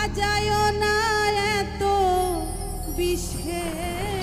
সাজায় না এত বিশেষ